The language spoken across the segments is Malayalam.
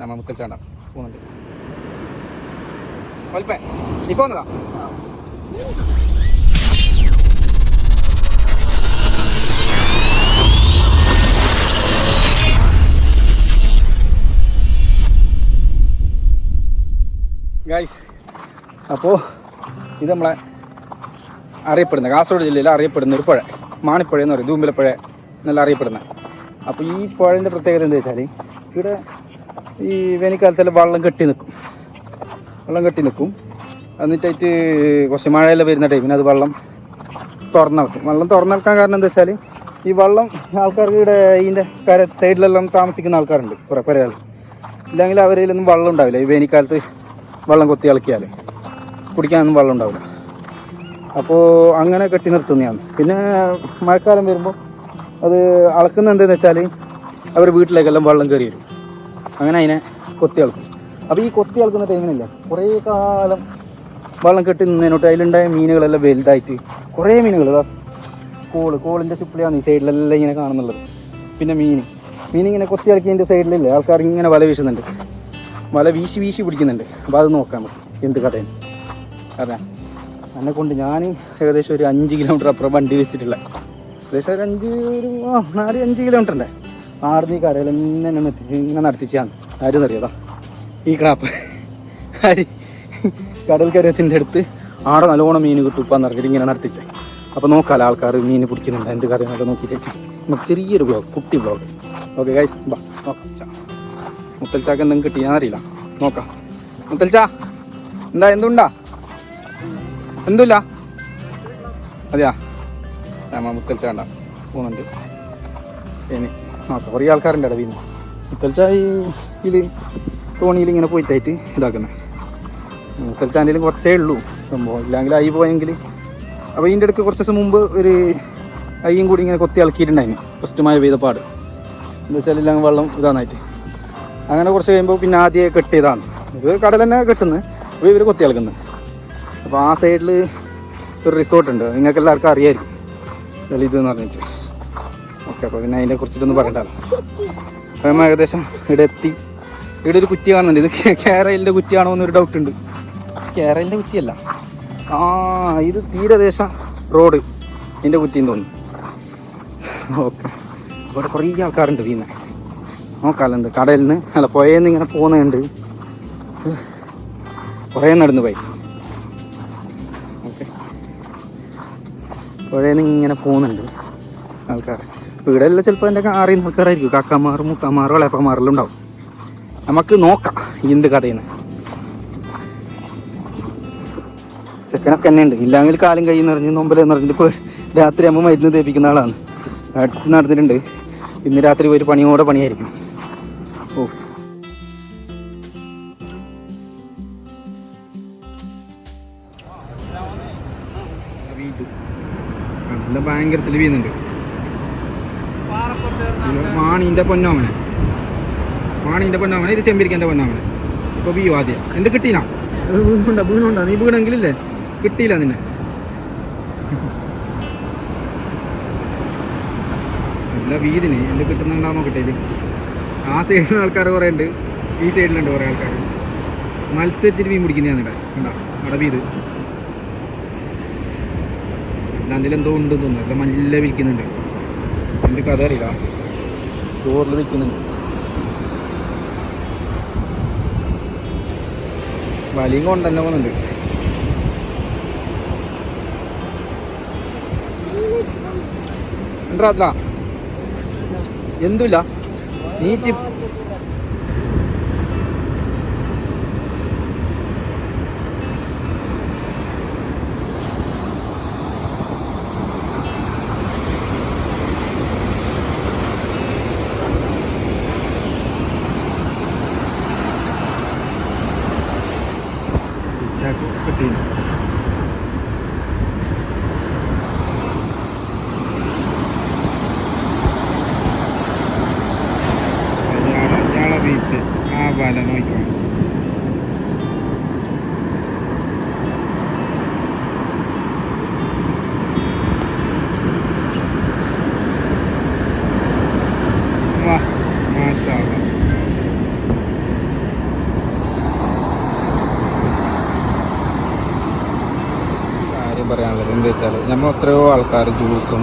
നമ്മ മുത്തച്ചാണ്ട പോകുന്നുണ്ട്. വലിപ്പേ ഗായ്സ് അപ്പോൾ ഇത് നമ്മളെ അറിയപ്പെടുന്ന കാസർഗോഡ് ജില്ലയിൽ അറിയപ്പെടുന്ന ഒരു പുഴ മാണിപ്പുഴ എന്ന് പറയും ധൂമ്പിലപ്പുഴ എന്നല്ല അറിയപ്പെടുന്ന അപ്പോൾ ഈ പുഴന്റെ പ്രത്യേകത എന്താ വെച്ചാൽ ഇവിടെ ഈ വേനൽക്കാലത്തെല്ലാം വെള്ളം കെട്ടി നിൽക്കും വെള്ളം കെട്ടി നിൽക്കും എന്നിട്ടായിട്ട് കുറച്ച് മഴയെല്ലാം വരുന്ന ടൈമിന് അത് വെള്ളം തുറന്നിറക്കും വെള്ളം തുറന്നിറക്കാൻ കാരണം എന്താ വെച്ചാൽ ഈ വെള്ളം ആൾക്കാർക്ക് ഇവിടെ ഇതിന്റെ കര സൈഡിലെല്ലാം താമസിക്കുന്ന ആൾക്കാരുണ്ട് കുറേ കുറേ ആൾ ഇല്ലെങ്കിൽ അവരിലൊന്നും വെള്ളം ഉണ്ടാവില്ല. ഈ വേനൽക്കാലത്ത് വെള്ളം കൊത്തി ഇളക്കിയാൽ കുടിക്കാനൊന്നും വെള്ളം ഉണ്ടാവില്ല. അപ്പോൾ അങ്ങനെ കെട്ടി നിർത്തുന്നതാണ്. പിന്നെ മഴക്കാലം വരുമ്പോൾ അത് അളക്കുന്ന എന്താണെന്ന് വെച്ചാൽ അവർ വീട്ടിലേക്കെല്ലാം വെള്ളം കയറി വരും അങ്ങനെ അതിനെ കൊത്തി ഇളക്കും അപ്പോൾ ഈ കൊത്തി ഇളക്കുന്ന ടൈമിനല്ല കുറേ കാലം വെള്ളം കെട്ടി നിന്നതിനോട്ട് അതിലുണ്ടായ മീനുകളെല്ലാം വലുതായിട്ട് കുറേ മീനുകൾ. ഇതാ കോൾ. കോളിന്റെ ചുപ്പിളിയാണ് ഈ സൈഡിലെല്ലാം ഇങ്ങനെ കാണുന്നുള്ളത്. പിന്നെ മീൻ മീൻ ഇങ്ങനെ കൊത്തി ഇളക്കിയതിന്റെ സൈഡിലില്ലേ ആൾക്കാർ ഇങ്ങനെ വല വീശുന്നുണ്ട്. വല വീശി വീശി പിടിക്കുന്നുണ്ട്. അപ്പോൾ അത് പറ്റും എന്ത് കഥയാണ്? അതെ. എന്നെ കൊണ്ട് ഞാൻ ഏകദേശം ഒരു അഞ്ച് കിലോമീറ്റർ അപ്പുറം വണ്ടി വെച്ചിട്ടുള്ള. ഏകദേശം ഒരു അഞ്ച് ഒരു നാല് അഞ്ച് കിലോമീറ്റർ ആർന്ന് ഈ കരയിൽ എന്നെ മെത്തിച്ച് ഇങ്ങനെ നടത്തിച്ചാണ് ആരും അറിയാതാ. ഈ ക്രാപ്പ് ആര് കടൽ കരത്തിന്റെ അടുത്ത് ആടെ നല്ലോണം മീൻ കിട്ടും ഇപ്പം പറഞ്ഞിട്ട് ഇങ്ങനെ നടത്തിച്ചേ. അപ്പോൾ നോക്കാലോ ആൾക്കാർ മീൻ പിടിക്കുന്നുണ്ട്? എന്ത് കഥയൊക്കെ നോക്കിയിട്ട് നമുക്ക് ചെറിയൊരു ബ്ലോഗ് കുട്ടി ബ്ലോഗ് ഓക്കെ ഗൈസ് ബാ നോക്കാം. ചാ. മുത്തൽച്ചാക്ക് എന്തെങ്കിലും കിട്ടി ഞാൻ അറിയില്ല. നോക്കാം. മുത്തൽച്ചാ എന്താ എന്തുണ്ടാ? എന്തുമില്ല അതെയാ? നമ്മ മുത്തൽ ചാണ്ട പോകുന്നുണ്ട്. ഇനി നോക്കാം കുറേ ആൾക്കാരുണ്ട് ഇടവിൽ നിന്ന്. ഈ ഇതിൽ തോണിയിൽ ഇങ്ങനെ പോയിട്ടായിട്ട് ഇതാക്കുന്നത് ഇത്തലച്ചാണ്ടെങ്കിലും കുറച്ചേ ഉള്ളൂ സംഭവം. ഇല്ലെങ്കിൽ ആയി പോയെങ്കിൽ. അപ്പോൾ ഇതിന്റെ അടുക്ക് കുറച്ച് ദിവസം മുമ്പ് ഒരു അയ്യും കൂടി ഇങ്ങനെ കൊത്തി ഇളക്കിയിട്ടുണ്ടായിരുന്നു ഫസ്റ്റ് മഴ പെയ്ത പാട്. എന്താ വെച്ചാൽ ഇല്ലെങ്കിൽ വെള്ളം ഇതാന്നായിട്ട്. അങ്ങനെ കുറച്ച് കഴിയുമ്പോൾ പിന്നെ ആദ്യം കെട്ടിയതാണ്. ഇത് കടൽ തന്നെ കെട്ടുന്നത് അപ്പോൾ ഇവർ കൊത്തി ഇളക്കുന്നത് അപ്പോൾ ആ സൈഡിൽ ഒരു റിസോർട്ട് ഉണ്ട്. നിങ്ങൾക്ക് എല്ലാവർക്കും അറിയായിരിക്കും. ഇതെന്ന് പറഞ്ഞിട്ട്. അപ്പോൾ പിന്നെ അതിനെ കുറിച്ചിട്ടൊന്നും പറയണ്ടല്ലോ അപ്പോൾ നമ്മൾ ഏകദേശം ഇവിടെ എത്തി. ഇവിടെ ഒരു കുറ്റി കാണുന്നുണ്ട്. ഇത് കേരളിന്റെ കുറ്റിയാണോ എന്നൊരു ഡൗട്ട് ഉണ്ട്. കേരളിന്റെ കുറ്റിയല്ല. ആ ഇത് തീരദേശ റോഡ്. ഇതിന്റെ കുറ്റിന്ന് തോന്നുന്നു. ഓക്കെ. ഇവിടെ കുറേ ആൾക്കാരുണ്ട് വീന്നെ നോക്കാമല്ലോ കടലിൽ നിന്ന് അല്ല പുഴയിൽ നിന്ന് ഇങ്ങനെ പോകുന്നുണ്ട് കുറേ നടന്ന് പോയി. ഓക്കെ. പുഴയിൽ നിന്ന് ഇങ്ങനെ പോകുന്നുണ്ട് ആൾക്കാർ ഇവിടെ എല്ലാം ചിലപ്പോൾ എന്റെ അറിയുന്ന ആൾക്കാരായിരിക്കും. കാക്കമാറും മുത്തമാറും ഇളയപ്പമാരെല്ലാം ഉണ്ടാവും. നമുക്ക് നോക്കാം എന്ത് കഥയെന്ന്. ചെക്കനൊക്കെ തന്നെ ഉണ്ട് ഇല്ലെങ്കിൽ കാലും കൈ നിറഞ്ഞ് നൊമ്പലെ നിറഞ്ഞിട്ട് ഇപ്പോൾ രാത്രി അമ്മ മരുന്ന് തേപ്പിക്കുന്ന ആളാണ്. അടിച്ച് നടന്നിട്ടുണ്ട്. ഇന്ന് രാത്രി ഒരു പണിയോടെ പണിയായിരിക്കും. ഓ. നല്ല ഭയങ്കരത്തിൽ വീഴുന്നുണ്ട് മാണീന്റെ പൊന്നോമനെ. മാണിന്റെ പൊന്നോമനെ ഇത് ചെമ്പിരിക്കന്റെ പൊന്നോമനെ. ഇപ്പോൾ വീയോ ആദ്യം. എന്ത് കിട്ടീനാ? വീണുണ്ടാ വീണുണ്ടാ നീ വീണെങ്കിലില്ലേ കിട്ടിയില്ല നിന്നെ. നല്ല വീതിന്. എന്ത് കിട്ടുന്നുണ്ടാ നോക്കട്ടെ ഇത്. ആ സൈഡിൽ ആൾക്കാർ കുറേ ഉണ്ട് ഈ സൈഡിലുണ്ട് കുറേ ആൾക്കാർ മത്സരിച്ചിട്ട് മീൻ പിടിക്കുന്നതാണ് ഇവിടെ. കണ്ടാ? അവിടെ വീത്. എന്തോ ഉണ്ടെന്ന് തോന്നുന്നു. നല്ല വിൽക്കുന്നുണ്ട്. എന്ത് കഥ അറിയില്ല. ചോറിൽ വിൽക്കുന്നുണ്ട് വലിയും കൊണ്ട് തന്നെ പോകുന്നുണ്ട് എന്താ എന്തുമില്ല? നീ ചി കിട്ടി ഞാള ബീച്ച് ആ വല നോക്കിക്കോ വാ മാഷാ അല്ലാ. എന്താ വെച്ചാൽ നമ്മൾ എത്രയോ ആൾക്കാർ ജ്യൂസും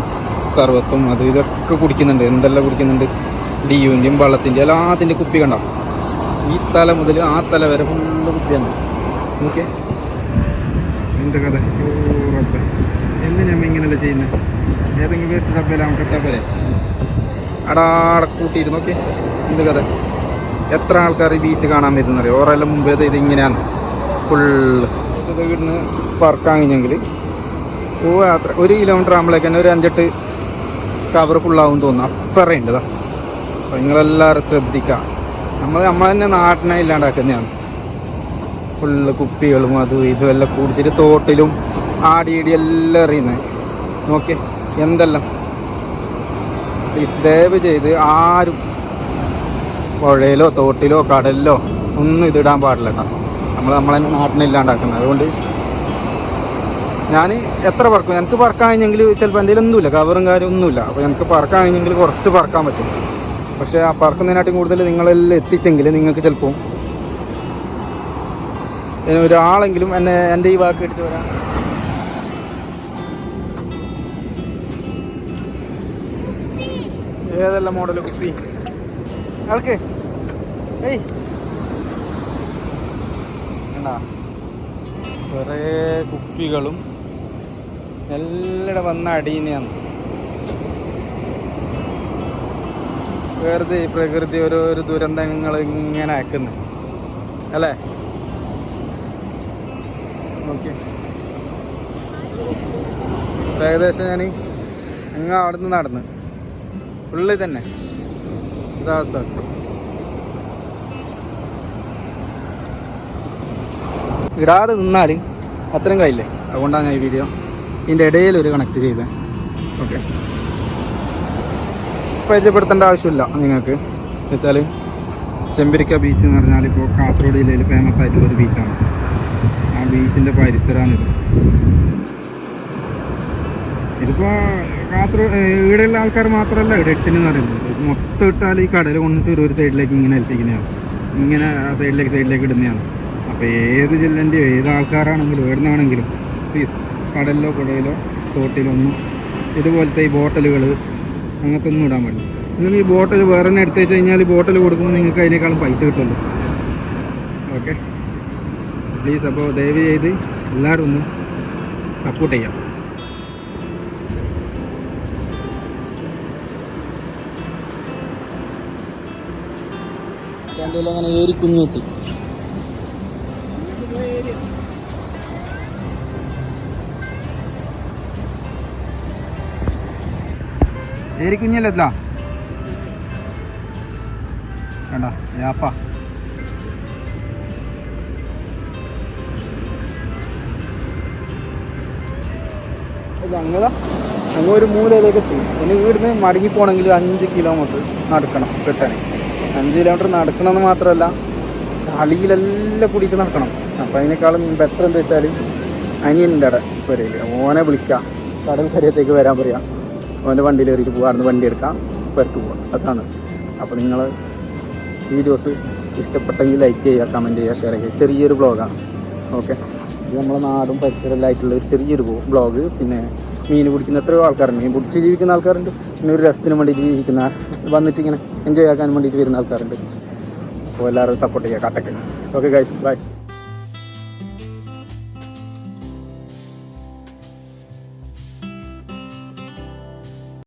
സർവത്തും അത് ഇതൊക്കെ കുടിക്കുന്നുണ്ട്. എന്തെല്ലാം കുടിക്കുന്നുണ്ട്? ഡിയുവിന്റെയും വള്ളത്തിന്റെ എല്ലാത്തിന്റെ കുപ്പി കണ്ടോ? ഈ തല മുതൽ ആ തല വരെ ഫുള്ള് കുപ്പിയാണ്. ഓക്കെ എന്താ കഥ? റബ്ബേ. നമ്മ ഇങ്ങനെയല്ല ചെയ്യുന്നത് ഏതെങ്കിലും വേസ്റ്റ് ഡബ്ബയിലാണ് കിട്ടാ പോരെ? ഓക്കെ കൂട്ടിയിട്ട് നോക്കി എന്ത് കഥ? എത്ര ആൾക്കാർ ഈ ബീച്ച് കാണാൻ വരുന്നറിയോ? ഓരെല്ലാം മുമ്പേ ഇത് ഇങ്ങനെയാണ്. ഫുള്ള് ഇത് ഇവിടുന്ന് പറക്കാൻ കഴിഞ്ഞെങ്കിൽ ഓ യാത്ര. ഒരു കിലോമീറ്റർ ആകുമ്പോഴേക്ക് തന്നെ ഒരു അഞ്ചെട്ട് കവർ ഫുള്ളാവും തോന്നുന്നു. അത്രയുണ്ട് ഇതാ അപ്പോൾ നിങ്ങളെല്ലാവരും ശ്രദ്ധിക്കുക നമ്മൾ നമ്മൾ തന്നെ നാട്ടിനെ ഇല്ലാണ്ടാക്കുന്നതാണ്. ഫുള്ള് കുപ്പികളും അതും ഇതും എല്ലാം കുടിച്ചിട്ട് തോട്ടിലും ആടി ഇടി എല്ലാം എറിയുന്നത് നോക്കി എന്തെല്ലാം? ദയവ് ചെയ്ത് ആരും പുഴയിലോ തോട്ടിലോ കടലിലോ ഒന്നും ഇതിടാൻ പാടില്ല കേട്ടോ നമ്മൾ നമ്മളെ നാട്ടിനെ ഇല്ലാണ്ടാക്കുന്നത്. അതുകൊണ്ട് ഞാൻ എത്ര പറക്കും എനിക്ക് പറക്കാൻ കഴിഞ്ഞെങ്കിൽ ചിലപ്പോൾ എന്തെങ്കിലും ഒന്നുമില്ല. കവറും കാര്യം ഒന്നുമില്ല. അപ്പോൾ എനിക്ക് പറക്കാൻ കഴിഞ്ഞെങ്കിൽ കുറച്ച് പറക്കാൻ പറ്റും. പക്ഷേ ആ പറക്കുന്നതിനായിട്ടും കൂടുതൽ നിങ്ങളെല്ലാം എത്തിച്ചെങ്കിൽ നിങ്ങൾക്ക് ചിലപ്പോൾ ഒരാളെങ്കിലും എന്നെ എന്റെ ഈ വാക്ക് എടുത്ത് വരാൻ ഏതെല്ലാം മോഡൽ കുപ്പി. ആൾക്ക്. കുറേ കുപ്പികളും എല്ലാം വന്ന അടീനെയാണ്. വെറുതെ ഈ പ്രകൃതി ഓരോരോ ദുരന്തങ്ങൾ ഇങ്ങനെ ആക്കുന്നു. അല്ലേ? ഏകദേശം ഞാൻ അങ്ങ് അവിടെ നിന്ന് നടന്ന്. ഉള്ളിൽ തന്നെ. ഇതാവസ്ഥ ഇടാതെ നിന്നാൽ അത്രയും കഴിയില്ലേ? അതുകൊണ്ടാണ് ഞാൻ ഈ വീഡിയോ ഇതിന്റെ ഇടയിൽ ഒരു കണക്ട് ചെയ്ത്. ഓക്കെ പരിചയപ്പെടുത്തേണ്ട ആവശ്യമില്ല നിങ്ങൾക്ക്. വെച്ചാൽ ചെമ്പരിക്ക ബീച്ച് എന്ന് പറഞ്ഞാൽ ഇപ്പോൾ കാസർഗോഡ് ജില്ലയിൽ ഫേമസ് ആയിട്ടുള്ള ഒരു ബീച്ചാണ് ആ ബീച്ചിന്റെ പരിസരമാണിത് ഇതിപ്പോൾ കാസർഗോഡ് ഇവിടെയുള്ള ആൾക്കാർ മാത്രമല്ല ഇവിടെ എട്ടിനെന്ന് പറയുന്നത്. മൊത്തം ഇട്ടാൽ ഈ കടൽ കൊണ്ടിട്ട് ഒരു സൈഡിലേക്ക് ഇങ്ങനെ എത്തിക്കുന്നതാണ്. ഇങ്ങനെ ആ സൈഡിലേക്ക് സൈഡിലേക്ക് ഇടുന്നതാണ്. അപ്പോൾ ഏത് ജില്ലന്റെയോ ഏത് ആൾക്കാരാണെങ്കിലും എവിടുന്നാണെങ്കിലും പ്ലീസ് കടലിലോ പുഴയിലോ തോട്ടിലോ ഒന്നും ഇതുപോലത്തെ ഈ ബോട്ടലുകൾ അങ്ങനത്തെ ഒന്നും ഇടാൻ പാടില്ല. നിങ്ങൾ ഈ ബോട്ടിൽ വേറെ തന്നെ എടുത്തു വെച്ച് കഴിഞ്ഞാൽ ഈ ബോട്ടിൽ കൊടുക്കുമ്പോൾ നിങ്ങൾക്ക് അതിനേക്കാളും പൈസ കിട്ടുമല്ലോ. ഓക്കെ? പ്ലീസ് അപ്പോൾ ദയവ് ചെയ്ത് എല്ലാവരും ഒന്ന് സപ്പോർട്ട് ചെയ്യാം. അങ്ങനെ ഏരി കുഞ്ഞെത്തി ഏരി കുഞ്ഞല്ലല്ല വേണ്ട യാപ്പ ഞങ്ങള ഒരു മൂലയിലേക്ക് എത്തി. ഇനി ഇവിടുന്ന് മടങ്ങി പോകണമെങ്കിൽ അഞ്ച് കിലോമീറ്റർ നടക്കണം കിട്ടാൻ അഞ്ച് കിലോമീറ്റർ നടക്കണമെന്ന് മാത്രമല്ല ചളിയിലെല്ലാം കൂടിയിട്ട് നടക്കണം. അപ്പം അതിനേക്കാളും ബെറ്റർ എന്താ വെച്ചാൽ അനിയന്റെ അവിടെ വരയിൽ ഓനെ വിളിക്കാം. കടൽ കരയത്തേക്ക് വരാൻ പറയാം. ഓന്റെ വണ്ടിയിൽ കയറിയിട്ട് പോകാറുണ്ട് വണ്ടി എടുക്കാം. പുറത്ത് പോകാം അതാണ്. അപ്പോൾ നിങ്ങൾ വീഡിയോസ് ഇഷ്ടപ്പെട്ടെങ്കിൽ ലൈക്ക് ചെയ്യുക കമന്റ് ചെയ്യുക ഷെയർ ചെയ്യുക. ചെറിയൊരു ബ്ലോഗാണ് ഓക്കെ ഇത് നമ്മളെ നാടും പരിസരമെല്ലായിട്ടുള്ള ഒരു ചെറിയൊരു ബ്ലോഗ് പിന്നെ മീൻ പിടിക്കുന്ന എത്രയോ ആൾക്കാരുണ്ട്. മീൻ പിടിച്ച് ജീവിക്കുന്ന ആൾക്കാരുണ്ട്. പിന്നെ ഒരു രസത്തിന് വേണ്ടിയിട്ട് ജീവിക്കുന്ന വന്നിട്ട് ഇങ്ങനെ എൻജോയ് ആക്കാൻ വേണ്ടിയിട്ട് വരുന്ന ആൾക്കാരുണ്ട്. അപ്പോൾ എല്ലാവരും സപ്പോർട്ട് ചെയ്യുക. കട്ടക്ക് ഓക്കെ ഗൈസ് ബൈ